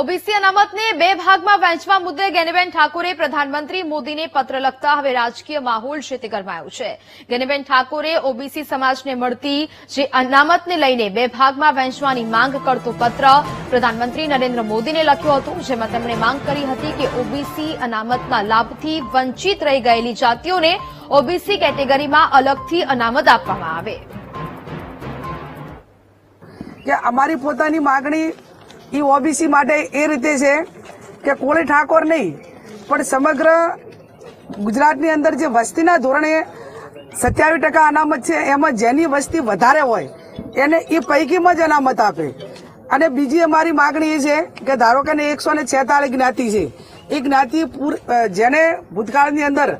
OBC અનામતને બે ભાગમાં વહેંચવા મુદ્દે ગેનીબેન ઠાકોરે પ્રધાનમંત્રી મોદીને પત્ર લખતા હવે રાજકીય માહોલ છે તે ગરમાયો છે. ગેનીબેન ઠાકોરે ઓબીસી સમાજને મળતી જે અનામતને લઈને બે ભાગમાં વહેંચવાની માંગ કરતો પત્ર પ્રધાનમંત્રી નરેન્દ્ર મોદીને લખ્યો હતો, જેમાં તેમણે માંગ કરી હતી કે ઓબીસી અનામતના લાભથી વંચિત રહી ગયેલી જાતિઓને ઓબીસી કેટેગરીમાં અલગથી અનામત આપવામાં આવે. કે અમારી પોતાની માગણી એ ઓબીસી માટે એ રીતે છે કે કોળી ઠાકોર નહીં, પણ સમગ્ર ગુજરાતની અંદર જે વસ્તીના ધોરણે સત્યાવીસ ટકા અનામત છે, એમાં જેની વસ્તી વધારે હોય, એને એ પૈકીમાં જ અનામત આપે. અને બીજી અમારી માગણી એ છે કે ધારો કે એકસો ને છેતાલીસ જ્ઞાતિ છે, એ જ્ઞાતિ જેને ભૂતકાળની અંદર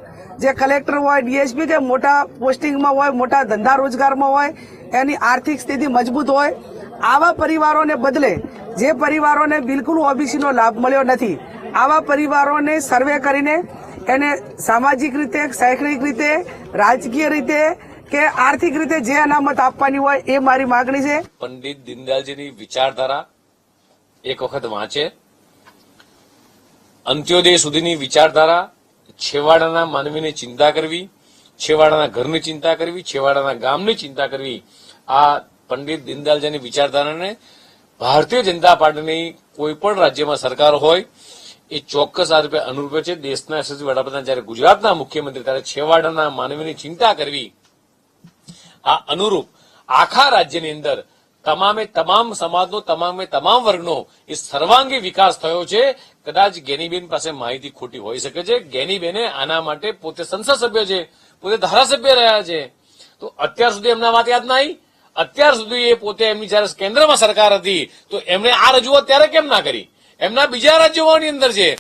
જે કલેક્ટર હોય ડીએસપી કે મોટા પોસ્ટિંગમાં હોય, મોટા ધંધા રોજગારમાં હોય, એની આર્થિક સ્થિતિ મજબૂત હોય આવા પરિવારોને બદલે જે પરિવારોને બિલકુલ ઓબીસીનો લાભ મળ્યો નથી, આવા પરિવારોને સર્વે કરીને એને સામાજિક રીતે, શૈક્ષણિક રીતે, રાજકીય રીતે કે આર્થિક રીતે જે અનામત આપવાની હોય એ મારી માગણી છે. પંડિત દીનદયાલજીની વિચારધારા એક વખત વાંચે. અંત્યોદય સુધીની વિચારધારા છેવાડાના માનવીની ચિંતા કરવી, છેવાડાના ઘરની ચિંતા કરવી, છેવાડાના ગામની ચિંતા કરવી, આ પંડિત દીનદયાલજીની વિચારધારાને ભારતીય જનતા પાર્ટીની કોઈ પણ રાજ્યમાં સરકાર હોય, એ ચોક્કસ આ રૂપે અનુરૂપે છે. દેશના યશસ્વી વડાપ્રધાન જયારે ગુજરાતના મુખ્યમંત્રી, ત્યારે છેવાડાના માનવીની ચિંતા કરવી, આ અનુરૂપ આખા રાજ્યની અંદર તમામે તમામ સમાજનો, તમામે તમામ વર્ગનો એ સર્વાંગી વિકાસ થયો છે. કદાચ ગેનીબેન પાસે માહિતી ખોટી હોઈ શકે છે. ગેનીબેને આના માટે પોતે સંસદ સભ્ય છે, પોતે ધારાસભ્ય રહ્યા છે. તો અત્યાર સુધી એમના વાત યાદ ના આવી અત્યાર સુધી એ પોતે એમની જયારે કેન્દ્રમાં સરકાર હતી, તો એમણે આ રજૂઆત ત્યારે કેમ ના કરી? એમના બીજા રાજ્યોની અંદર છે.